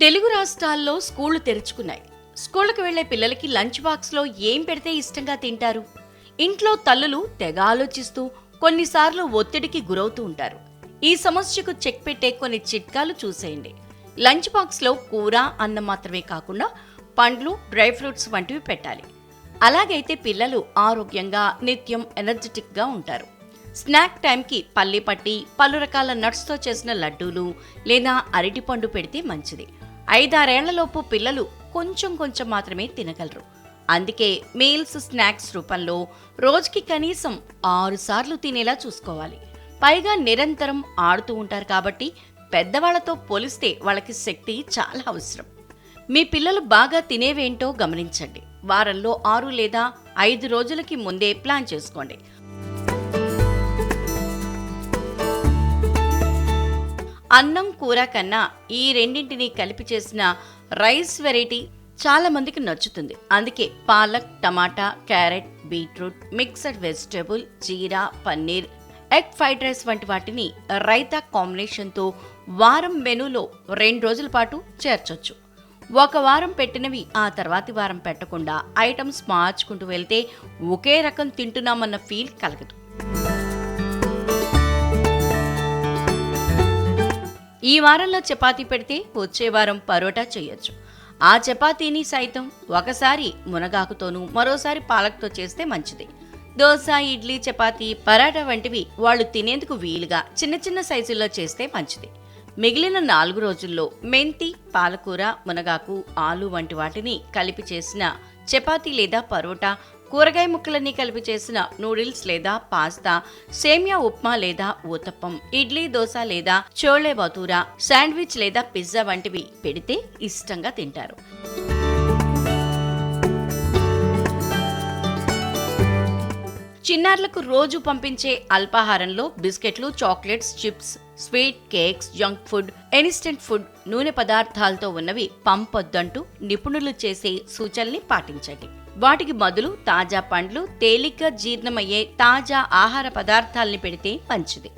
తెలుగు రాష్ట్రాల్లో స్కూళ్ళు తెరుచుకున్నాయి. స్కూళ్ళకు వెళ్ళే పిల్లలకి లంచ్ బాక్స్లో ఏం పెడితే ఇష్టంగా తింటారు? ఇంట్లో తల్లులు తెగ ఆలోచిస్తూ కొన్నిసార్లు ఒత్తిడికి గురవుతూ ఉంటారు. ఈ సమస్యకు చెక్ పెట్టే కొన్ని చిట్కాలు చూసేయండి. లంచ్ బాక్స్లో కూర అన్నం మాత్రమే కాకుండా పండ్లు డ్రై ఫ్రూట్స్ వంటివి పెట్టాలి. అలాగైతే పిల్లలు ఆరోగ్యంగా నిత్యం ఎనర్జెటిక్గా ఉంటారు. స్నాక్ టైంకి పల్లి పట్టి పలు రకాల నట్స్తో చేసిన లడ్డూలు లేదా అరటిపండు పెడితే మంచిది. ఐదారేళ్ళలోపు పిల్లలు కొంచెం కొంచెం మాత్రమే తినగలరు. అందుకే మీల్స్ స్నాక్స్ రూపంలో రోజుకి కనీసం ఆరు సార్లు తినేలా చూసుకోవాలి. పైగా నిరంతరం ఆడుతూ ఉంటారు కాబట్టి పెద్దవాళ్ళతో పోలిస్తే వాళ్ళకి శక్తి చాలా అవసరం. మీ పిల్లలు బాగా తినేవేంటో గమనించండి. వారంలో ఆరు లేదా ఐదు రోజులకి ముందే ప్లాన్ చేసుకోండి. అన్నం కూర కన్నా ఈ రెండింటిని కలిపి చేసిన రైస్ వెరైటీ చాలా మందికి నచ్చుతుంది. అందుకే palak tomato carrot beetroot mixed vegetable jeera paneer egg fried rice వంటి వాటిని రైతా కాంబినేషన్తో వారం మెనూలో రెండు రోజుల పాటు చేర్చొచ్చు. ఒక వారం పెట్టినవి ఆ తర్వాతి వారం పెట్టకుండా ఐటమ్స్ మార్చుకుంటూ వెళ్తే ఒకే రకం తింటున్నామన్న ఫీల్ కలగదు. ఈ వారంలో చపాతీ పెడితే వచ్చే వారం పరోటా చేయొచ్చు. ఆ చపాతీని సైతం ఒకసారి మునగాకుతోనూ మరోసారి పాలక్తో చేస్తే మంచిది. దోశ ఇడ్లీ చపాతీ పరాటా వంటివి వాళ్ళు తినేందుకు వీలుగా చిన్న చిన్న సైజుల్లో చేస్తే మంచిది. మిగిలిన నాలుగు రోజుల్లో మెంతి పాలకూర మునగాకు ఆలు వంటి వాటిని కలిపి చేసిన చపాతీ లేదా పరోటా కూరగాయ ముక్కలన్నీ కలిపి చేసిన నూడిల్స్ లేదా పాస్తా సేమియా ఉప్మా లేదా ఊతప్పం ఇడ్లీ దోశ లేదా చోళే బతూరా శాండ్విచ్ లేదా పిజ్జా వంటివి పెడితే ఇష్టంగా తింటారు. చిన్నారులకు రోజు పంపించే అల్పాహారంలో బిస్కెట్లు chocolates chips sweet cakes junk food instant food నూనె పదార్థాలతో ఉన్నవి పంపొద్దంటూ నిపుణులు చేసే సూచనల్ని పాటించండి. వాటికి బదులు తాజా పండ్లు తేలిగ్గా జీర్ణమయ్యే తాజా ఆహార పదార్థాలని పెడితే మంచిది.